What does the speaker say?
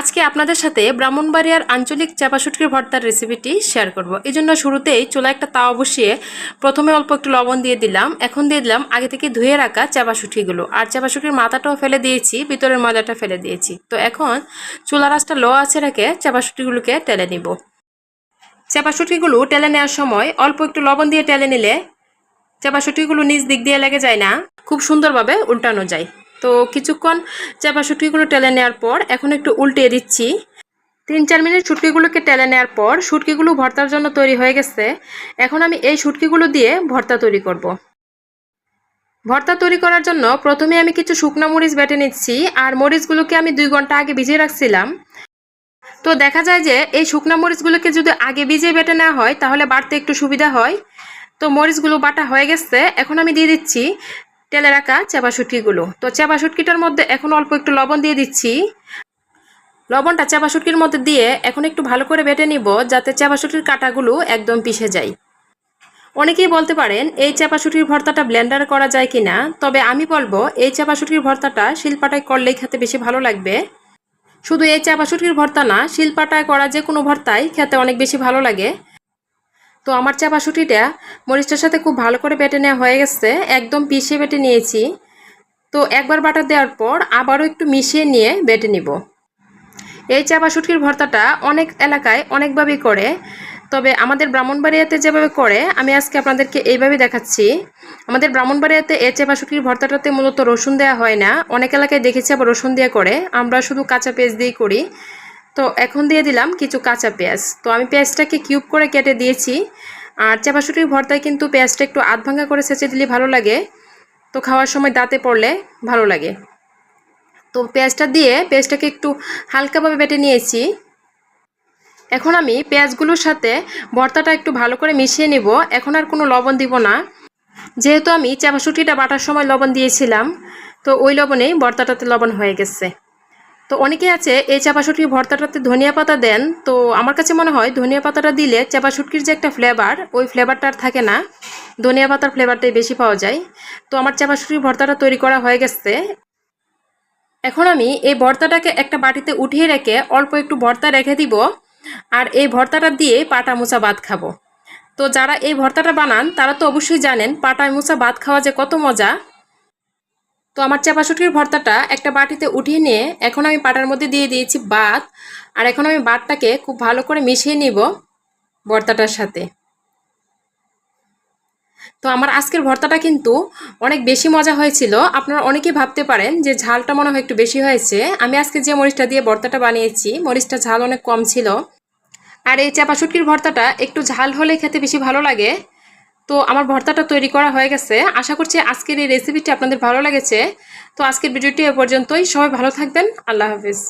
আজকে আপনাদের সাথে ব্রাহ্মণবাড়িয়ার আঞ্চলিক চাপা শুটকির ভর্তার রেসিপিটি শেয়ার করব। এই জন্য শুরুতেই চুলা একটা তাওয়া বসিয়ে প্রথমে অল্প একটু লবণ দিয়ে দিলাম। এখন দিয়ে দিলাম আগে থেকে ধুয়ে রাখা চাপা শুটকিগুলো আর চাপা শুটকির মাথাটাও ফেলে দিয়েছি, ভিতরের ময়দাটা ফেলে দিয়েছি। তো এখন চুলা রাসটা লো আছে রেখে চাপা টেলে নিব। চাপা শুটকিগুলো টেলে নেওয়ার সময় অল্প একটু লবণ দিয়ে টেলে নিলে চাপা নিচ দিক দিয়ে লেগে যায় না, খুব সুন্দরভাবে উল্টানো যায়। তো কিছুক্ষণ চাপা শুটকিগুলো টেলে নেওয়ার পর এখন একটু উল্টিয়ে দিচ্ছি। তিন চার মিনিট শুটকিগুলোকে টেলে নেওয়ার পর শুটকিগুলো ভর্তার জন্য তৈরি হয়ে গেছে। এখন আমি এই শুটকিগুলো দিয়ে ভর্তা তৈরি করব। ভর্তা তৈরি করার জন্য প্রথমে আমি কিছু শুকনো মরিচ বেটে নিচ্ছি আর মরিচগুলোকে আমি দুই ঘণ্টা আগে ভিজিয়ে রাখছিলাম। তো দেখা যায় যে এই শুকনো মরিচগুলোকে যদি আগে ভিজিয়ে বেটে নেওয়া হয় তাহলে বাড়তে একটু সুবিধা হয়। তো মরিচগুলো বাটা হয়ে গেছে। এখন আমি দিয়ে দিচ্ছি তেলে রাখা চেপা তো চেপা শুটকিটার মধ্যে এখন অল্প একটু লবণ দিয়ে দিচ্ছি। লবণটা চেপা শুটকির মধ্যে দিয়ে এখন একটু ভালো করে বেটে নিব যাতে চেপা শুটকির কাটাগুলো একদম পিষে যায়। অনেকেই বলতে পারেন, এই চেপা শুটকির ভর্তাটা ব্লেন্ডার করা যায় কি না তবে আমি বলব, এই চেপা শুটকির ভর্তাটা শিলপাটায় করলেই খেতে বেশি ভালো লাগবে। শুধু এই চাপা শুটকির ভর্তা না, শিলপাটায় করা যে কোনো ভর্তাই খেতে অনেক বেশি ভালো লাগে। তো আমার চাপা শুটিটা মরিচটার সাথে খুব ভালো করে বেটে নেওয়া হয়ে গেছে, একদম পিষে বেটে নিয়েছি। তো একবার বাটা দেওয়ার পর আবারও একটু মিশিয়ে নিয়ে বেটে নিব। এই চাপা শুটকির ভর্তাটা অনেক এলাকায় অনেকভাবেই করে, তবে আমাদের ব্রাহ্মণবাড়িয়াতে যেভাবে করে, আমি আজকে আপনাদেরকে এইভাবে দেখাচ্ছি। আমাদের ব্রাহ্মণবাড়িয়াতে এই চেপা শুটকির ভর্তাটাতে মূলত রসুন দেওয়া হয় না, অনেক এলাকায় দেখেছি আবার রসুন দিয়ে করে, আমরা শুধু কাঁচা পেঁয়াজ দিয়েই করি। তো এখন দিয়ে দিলাম কিছু কাঁচা পেঁয়াজ। তো আমি পেঁয়াজটাকে কিউব করে কেটে দিয়েছি। আর চাপাশুটির ভর্তায় কিন্তু পেঁয়াজটা একটু আধ ভাঙ্গা করে সেচে দিলে ভালো লাগে। তো খাওয়ার সময় দাঁতে পড়লে ভালো লাগে। তো পেঁয়াজটা দিয়ে পেঁয়াজটাকে একটু হালকাভাবে বেটে নিয়েছি। এখন আমি পেঁয়াজগুলোর সাথে ভর্তাটা একটু ভালো করে মিশিয়ে নিব। এখন আর কোনো লবণ দিব না। যেহেতু আমি চাপাশুটিটা বাটার সময় লবণ দিয়েছিলাম, তো ওই লবণেই ভর্তাটাতে লবণ হয়ে গেছে। তো অনেকে আছে, এই চাপা শুটকির ভর্তাটাতে ধনিয়া পাতা দেন। তো আমার কাছে মনে হয় ধনিয়া পাতাটা দিলে চাপা শুটকির যে একটা ফ্লেভার ওই ফ্লেভারটা আর থাকে না। ধনিয়া পাতার ফ্লেভারটাই বেশি পাওয়া যায়। তো আমার চাপা শুটকির ভর্তাটা তৈরি করা হয়ে গেছে। এখন আমি এই ভর্তাটাকে একটা বাটিতে উঠিয়ে রেখে অল্প একটু ভর্তা রেখে দিব। আর এই ভর্তাটা দিয়ে পাটা মোচা ভাত খাব। তো যারা এই ভর্তাটা বানান, তারা তো অবশ্যই জানেন, পাটা মোচা ভাত খাওয়া যে কত মজা। তো আমার চাপা শুটকির ভর্তাটা একটা বাটিতে উঠিয়ে নিয়ে এখন আমি পাটার মধ্যে দিয়ে দিয়েছি ভাত আর এখন আমি ভাতটাকে খুব ভালো করে মিশিয়ে নিব ভর্তাটার সাথে। তো আমার আজকের ভর্তাটা কিন্তু অনেক বেশি মজা হয়েছিল। আপনারা অনেকেই ভাবতে পারেন যে ঝালটা মনে হয় একটু বেশি হয়েছে। আমি আজকে যে মরিচটা দিয়ে ভর্তাটা বানিয়েছি, মরিচটা ঝাল অনেক কম ছিল। আর এই চাপা শুটকির ভর্তাটা একটু ঝাল হলে খেতে বেশি ভালো লাগে। তো আমার ভর্তাটা তৈরি করা হয়ে গেছে। আশা করছি আজকের এই রেসিপিটি আপনাদের ভালো লেগেছে। তো আজকের ভিডিওটি এ পর্যন্তই। সবাই ভালো থাকবেন। আল্লাহ হাফিজ।